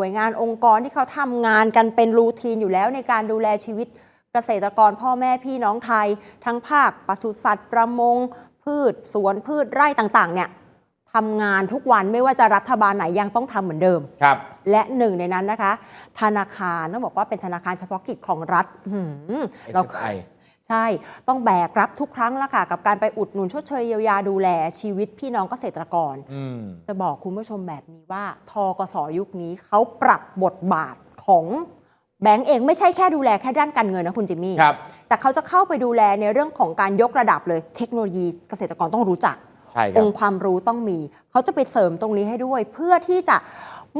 น่วยงานองค์กรที่เขาทำงานกันเป็นรูทีนอยู่แล้วในการดูแลชีวิตเกษตรกรพ่อแม่พี่น้องไทย ทั้งภาคปศุสัตว์ ประมง พืช สวนพืชไร่ต่างๆ เนี่ยทำงานทุกวันไม่ว่าจะรัฐบาลไหนยังต้องทำเหมือนเดิมครับ และหนึ่งในนั้นนะคะ ธนาคารต้องบอกว่าเป็นธนาคารเฉพาะกิจของรัฐอื้อหือเรา SFI ใช่ ต้องแบกรับทุกครั้งละค่ะ กับการไปอุดหนุนชดเชยเยียวยาดูแลชีวิตพี่น้องเกษตรกร อืม จะบอกคุณผู้ชมแบบนี้ว่า ทกสยุคนี้เขาปรับบทบาทของแบงก์เองไม่ใช่แค่ดูแลแค่ด้านการเงินนะคุณจิมมี่ ครับ แต่เขาจะเข้าไปดูแลในเรื่องของการยกระดับเลย เทคโนโลยีเกษตรกรต้องรู้จัก ใช่คอรับงค์ความรู้ต้องมี เขาจะไปเสริมตรงนี้ให้ด้วย เพื่อที่จะ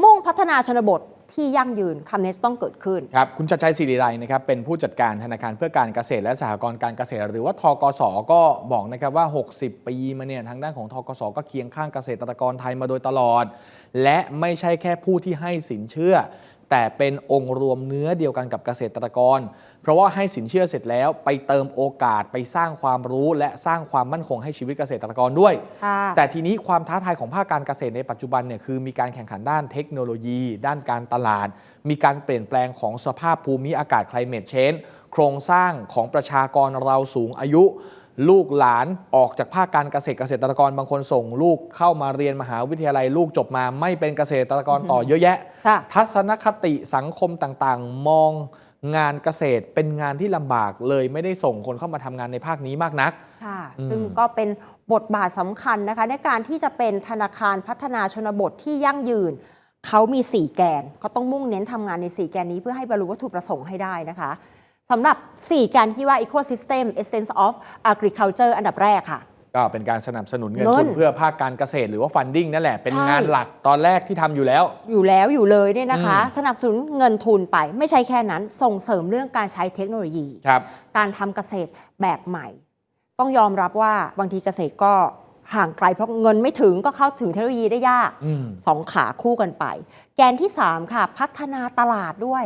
มุ่งพัฒนาชนบท ที่ยั่งยืนคำนี้ต้องเกิดขึ้นครับคุณชัดชัยศิริไรนะครับเป็นผู้จัดการธนาคารเพื่อการเกษตรและสหกรณ์การเกษตร หรือว่าทกสก็บอกนะครับว่า 60 ปีมาเนี่ยทางด้านของทกสก็เคียงข้างเกษตรกรไทยมาโดยตลอด และไม่ใช่แค่ผู้ที่ให้สินเชื่อ แต่เป็นองค์รวมเนื้อเดียวกันกับเกษตรกร เพราะว่าให้สินเชื่อเสร็จแล้วไปเติมโอกาสไปสร้างความรู้และสร้างความมั่นคงให้ชีวิตเกษตรกรด้วยค่ะแต่ทีนี้ความท้าทายของภาคการเกษตรในปัจจุบันเนี่ยคือมีการแข่งขันด้านเทคโนโลยี ด้านการตลาด มีการเปลี่ยนแปลงของสภาพภูมิอากาศ climate change โครงสร้างของประชากรเราสูงอายุ ลูกหลานออกจากภาคการเกษตรเกษตรกรบางคนส่งลูกเข้ามาเรียนมหาวิทยาลัยลูกจบมา ไม่เป็นเกษตรกรต่อเยอะแยะค่ะทัศนคติสังคมต่างๆ มองงานเกษตรเป็นงานที่ลำบากเลยไม่ได้ส่งคนเข้ามาทำงานในภาคนี้มากนัก ค่ะอืมซึ่งก็เป็นบทบาทสำคัญนะคะ ในการที่จะเป็นธนาคารพัฒนาชนบทที่ยั่งยืน เขามี 4 แกนเขาต้องมุ่งเน้นทำงานใน 4 แกนนี้เพื่อให้บรรลุวัตถุประสงค์ให้ได้นะคะ สำหรับ4แกนที่ว่า ecosystem essence of agriculture อันดับแรกค่ะ ก็เป็นการสนับสนุนเงินเงิทุนนเพื่อภาคการเกษตรหรือว่าฟันดิ้งนั่นแหละ เป็นใช่ งานหลักตอนแรกที่ทำอยู่แล้ว อยู่แล้วอยู่เลยเนี่ยนะคะอืมสนับสนุนเงินทุนไปไม่ใช่แค่นั้นส่งเสริมเรื่องการใช้เทคโนโลยี ครับ การทำเกษตรแบบใหม่ ต้องยอมรับว่าบางทีเกษตรก็ห่างไกลเพราะเงินไม่ถึงก็เข้าถึงเทคโนโลยีได้ยากอืม สองขาคู่กันไป แกนที่ 3 ค่ะ พัฒนาตลาดด้วย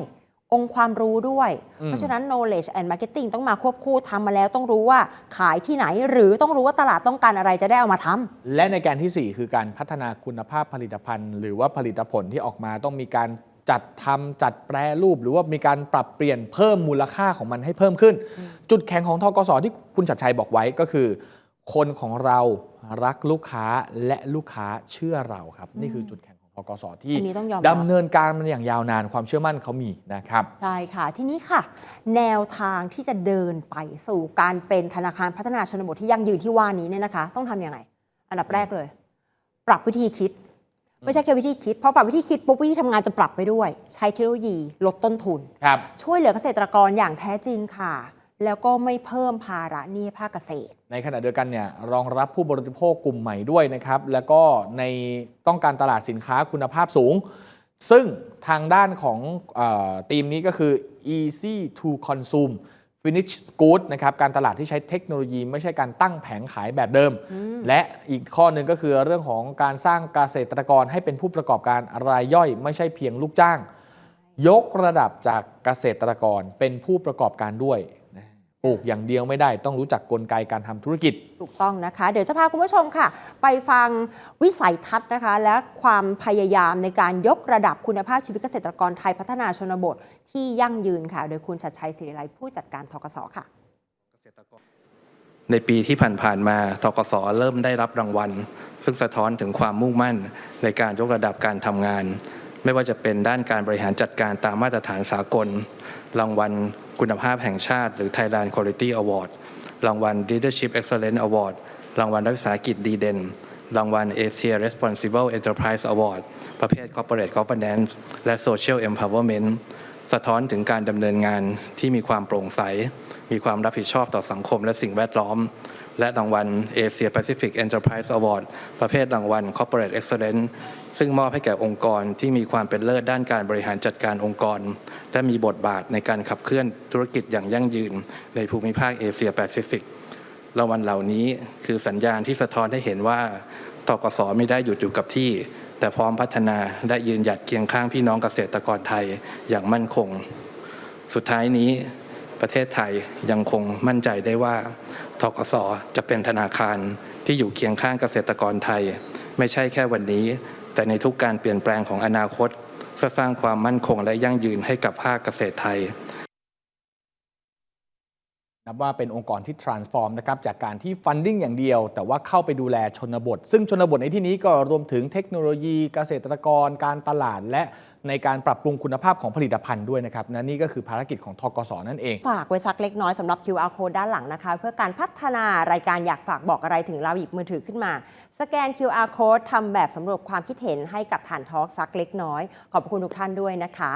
องค์ความรู้ด้วยอืมเพราะฉะนั้น knowledge and marketing ต้องมาควบคู่ทำมาแล้วต้องรู้ว่าขายที่ไหน หรือต้องรู้ว่าตลาดต้องการอะไรจะได้เอามาทำและในแกนทีสี่ 4 คือการพัฒนาคุณภาพผลิตภัณฑ์ หรือว่าผลิตผลที่ออกมาต้องมีการจัดทำจัดแปรรูป หรือว่ามีการปรับเปลี่ยนเพิ่มมูลค่าของมันให้เพิ่มขึ้น จุดแข็งของทกสที่คุณชัดชัยบอกไว้ก็คือ คนของเรารักลูกค้าและลูกค้าเชื่อเราครับ นี่คือจุดแข็งของท กสที่อันนี้ต้องยอมรับดำเนินการมันอย่างยาวนานความเชื่อมั่นเขามีนะครับ ใช่ค่ะ ทีนี้ค่ะ แนวทางที่จะเดินไปสู่การเป็นธนาคารพัฒนาชนบทที่ยั่งยืนที่ว่านี้เนี่ยนะคะ ต้องทำยังไงอันดับแรกเลย ปรับวิธีคิด ไม่ใช่แค่วิธีคิดเพราะปรับวิธีคิดปุ๊บวิธีทำงานจะปรับไปด้วย ใช้เทคโนโลยีลดต้นทุนครับช่วยเหลือเกษตรกรอย่างแท้จริงค่ะ แล้วก็ไม่เพิ่มภาระหนี้ภาคเกษตร ในขณะเดียวกันเนี่ยรองรับผู้บริโภคกลุ่มใหม่ด้วยนะครับ แล้วก็ในต้องการตลาดสินค้าคุณภาพสูง ซึ่งทางด้านของเออทีมนี้ก็คือ easy to consume finish good นะครับการตลาดที่ใช้เทคโนโลยีไม่ใช่การตั้งแผงขายแบบเดิมและอีกข้อหนึ่งก็คือเรื่องของการสร้างเกษตรกรให้เป็นผู้ประกอบการรายย่อย ไม่ใช่เพียงลูกจ้าง ยกระดับจากเกษตรกรเป็นผู้ประกอบการด้วยนะ ปลูกอย่างเดียวไม่ได้ ต้องรู้จักกลไกการทำธุรกิจ ถูกต้องนะคะ เดี๋ยวจะพาคุณผู้ชมค่ะ ไปฟังวิสัยทัศน์นะคะ และความพยายามในการยกระดับคุณภาพชีวิตเกษตรกรไทยพัฒนาชนบทที่ยั่งยืนค่ะ โดยคุณชัดชัยศิริไลผู้จัดการทกสค่ะ ในปีที่ผ่านๆมาทกสเริ่มได้รับรางวัล ซึ่งสะท้อนถึงความมุ่งมั่นในการยกระดับการทำงาน ไม่ว่าจะเป็นด้านการบริหารจัดการตามมาตรฐานสากล รางวัลคุณภาพแห่งชาติ หรือ Thailand Quality Award รางวัล Leadership Excellence Award รางวัลรัฐวิสาหกิจดีเด่น รางวัล Asia Responsible Enterprise Award ประเภท Corporate Governance และ Social Empowerment สะท้อนถึงการดำเนินงานที่มีความโปร่งใส มีความรับผิดชอบต่อสังคมและสิ่งแวดล้อม และรางวัล Asia Pacific Enterprise Award ประเภทรางวัล Corporate Excellence ซึ่งมอบให้แก่องค์กรที่มีความเป็นเลิศด้านการบริหารจัดการองค์กร และมีบทบาทในการขับเคลื่อนธุรกิจอย่างยั่งยืน ในภูมิภาคเอเชียแปซิฟิกรางวัลเหล่านี้คือสัญญาณที่สะท้อนให้เห็นว่าตกสไม่ได้หยุดอยู่กับที่ แต่พร้อมพัฒนาและยืนหยัดเคียงข้างพี่น้องเกษตรกรไทยอย่างมั่นคง สุดท้ายนี้ประเทศไทยยังคงมั่นใจได้ว่า ทกสจะเป็นธนาคารที่อยู่เคียงข้างเกษตรกรไทย ไม่ใช่แค่วันนี้ แต่ในทุกการเปลี่ยนแปลงของอนาคต เพื่อสร้างความมั่นคงและยั่งยืนให้กับภาคเกษตรไทย นับว่าเป็นองค์กรที่ transform นะครับจากการที่ funding อย่างเดียว แต่ว่าเข้าไปดูแลชนบท ซึ่งชนบทในที่นี้ก็รวมถึงเทคโนโลยีเกษตรกร การตลาด และในการปรับปรุงคุณภาพของผลิตภัณฑ์ด้วยนะครับนั่นนี่ก็คือภารกิจของทกสนั่นเอง ฝากไว้สักเล็กน้อยสำหรับ QR code ด้านหลังนะคะ เพื่อการพัฒนารายการอยากฝากบอกอะไรถึงเราหยิบมือถือขึ้นมา สแกน QR code ทำแบบสำรวจความคิดเห็นให้กับฐานทอล์กสักเล็กน้อย ขอบคุณทุกท่านด้วยนะคะ